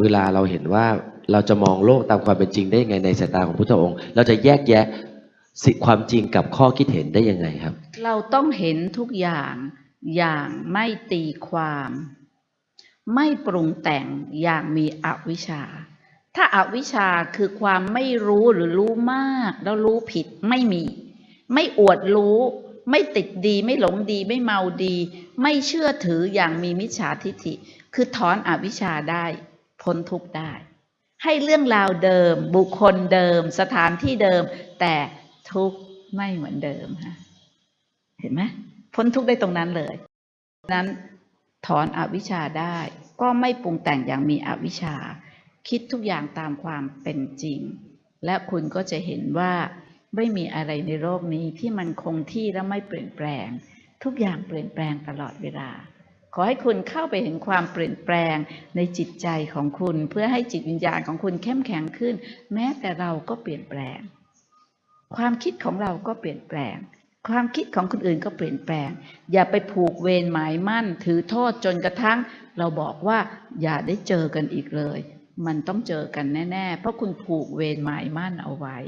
เวลาเราเห็นว่าเราจะมองโลกตามความเป็นจริงได้ยังไงในสายตาของพุทธองค์ เราจะแยกแยะสิความจริงกับข้อคิดเห็นได้ยังไงครับ เราต้องเห็นทุกอย่างอย่างไม่ตีความ ไม่ปรุงแต่งอย่างมีอวิชชา ถ้าอาวิชชาคือความไม่รู้หรือรู้มาก แล้วรู้ผิดไม่มี ไม่อวดรู้ ไม่ติดดี ไม่หลงดี ไม่เมาดี ไม่เชื่อถืออย่างมีมิจฉาทิฏฐิ คือถอนอวิชชาได้ พ้นทุกข์ได้ ให้เรื่องราวเดิม บุคคลเดิม สถานที่เดิม แต่ทุกข์ไม่เหมือนเดิมฮะเห็นไหมพ้นทุกข์ได้ตรงนั้นเลยนั้นถอนอวิชชาได้ ก็ไม่ปรุงแต่งอย่างมีอวิชชา คิดทุกอย่างตามความเป็นจริง และคุณก็จะเห็นว่าไม่มีอะไรในโลกนี้ที่มันคงที่และไม่เปลี่ยนแปลง ทุกอย่างเปลี่ยนแปลงตลอดเวลา ขอให้คุณเข้าไปเห็นความเปลี่ยนแปลงในจิตใจของคุณ เพื่อให้จิตวิญญาณของคุณเข้มแข็งขึ้น แม้แต่เราก็เปลี่ยนแปลง ความคิดของเราก็เปลี่ยนแปลง ความคิดของคนอื่นก็เปลี่ยนแปลง อย่าไปผูกเวรหมายมั่น ถือโทษจนกระทั่ง เราบอกว่าอย่าได้เจอกันอีกเลย มันต้องเจอกันแน่ ๆ เพราะคุณผูกเวรหมายมั่นเอาไว้